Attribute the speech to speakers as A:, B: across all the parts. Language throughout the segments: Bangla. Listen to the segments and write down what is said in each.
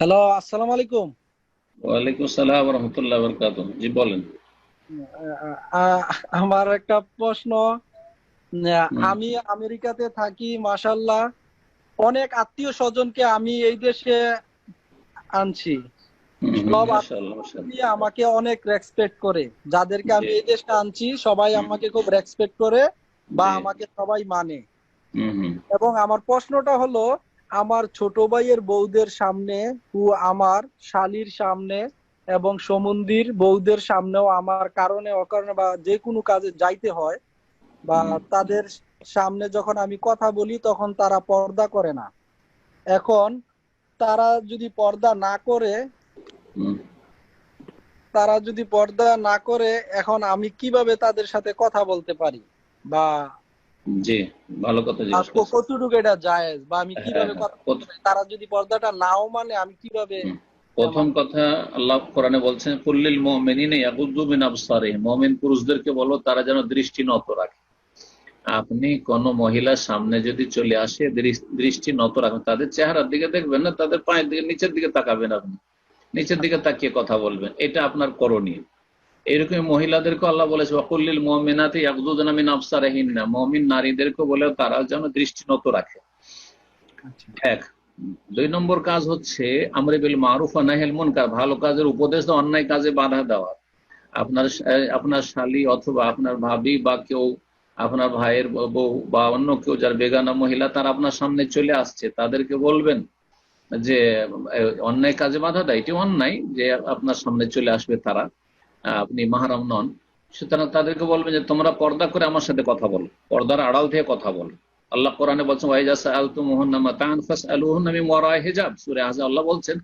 A: হ্যালো আসসালামু আলাইকুম।
B: ওয়ালাইকুম আসসালাম রহমতুল্লাহ বরকাত জি বলেন।
A: আমার একটা প্রশ্ন। আমি আমেরিকাতে থাকি মাশাল্লাহ অনেক আত্মীয় স্বজনকে আমি এই দেশে আনছি। সব
B: মাশাআল্লাহ, মাশাআল্লাহ।
A: আমাকে অনেক রেসপেক্ট করে। যাদেরকে আমি এই দেশে আনছি সবাই আমাকে খুব রেসপেক্ট করে বা আমাকে সবাই মানে। এবং আমার প্রশ্নটা হলো আমার ছোট ভাইয়ের বৌদের সামনে ও আমার শালির সামনে এবং সমুন্দির বৌদের সামনেও আমার কারণে, অকারণে বা যে কোনো কাজে যাইতে হয় বা তাদের সামনে যখন আমি কথা বলি তখন তারা পর্দা করে না। এখন তারা যদি পর্দা না করে, তারা যদি পর্দা না করে, এখন আমি কীভাবে তাদের সাথে কথা বলতে পারি? বা
B: জি ভালো কথা জিজ্ঞেস।
A: কতটুকু এটা জায়েজ? বা আমি কীভাবে
B: হ্যাঁ,
A: বলতে পারি? তারা যদি পর্দাটা নাও মানে আমি কীভাবে
B: প্রথম কথা আল্লাহ কোরআনে বলছেন কুল্লিল মুমিনিনা ইয়াগুদ্দু মিন আবসারিহিম। মুমিন পুরুষদেরকে বলো তারা যেন দৃষ্টি নত রাখে। আপনি কোন মহিলার সামনে যদি চলে আসে দৃষ্টি নত রাখেন। তাদের চেহারার দিকে দেখবেন না তাদের পায়ের দিকে নিচের দিকে তাকাবেন আপনি। নিচের দিকে তাকিয়ে কথা বলবেন। এটা আপনার করণীয়। এরকম মহিলাদেরকে আল্লাহ বলেছে ওয়াকুল্লিল মুমিনাতি ইয়াগুদ্দুনা মিন আবসারিহিন্না। মুমিন নারীদেরকে বলে তারা যেন দৃষ্টি নত রাখে। এক দুই নম্বর কাজ হচ্ছে আমরে বিল মারুফ নাহিল মুনকার ভালো কাজের উপদেশ অন্যায় কাজে বাধা দেওয়া। আপনার আপনার শালী অথবা আপনার ভাবি বা কেউ আপনার ভাইয়ের বউ বা অন্য কেউ যার বেগানা মহিলা তারা আপনার সামনে চলে আসছে তাদেরকে বলবেন যে অন্যায় কাজে বাধা দেয়। এটি অন্যায় যে আপনার সামনে চলে আসবে তারা। আপনি মাহারাম নন। সুতরাং তাদেরকে বলবেন যে, তোমরা পর্দা করে আমার সাথে কথা বলো। পর্দার আড়াল থেকে কথা বলো। আল্লাহ কোরআনে বলছেন হিজাব। সূরা আহজাব আল্লাহ বলছেন,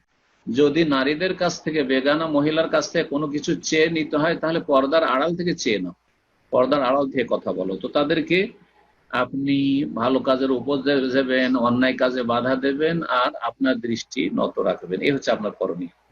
B: যদি নারীদের কাছ থেকে, বেগানা মহিলার কাছ থেকে কোনো কিছু চেয়ে নিতে হয়, তাহলে পর্দার আড়াল থেকে চেয়ে নাও। পর্দার আড়াল থেকে কথা বলো। তো তাদেরকে আপনি ভালো কাজের উপদেশ দেবেন, অন্যায় কাজে বাধা দেবেন, আর আপনার দৃষ্টি নত রাখবেন। এই হচ্ছে আপনার করণীয়।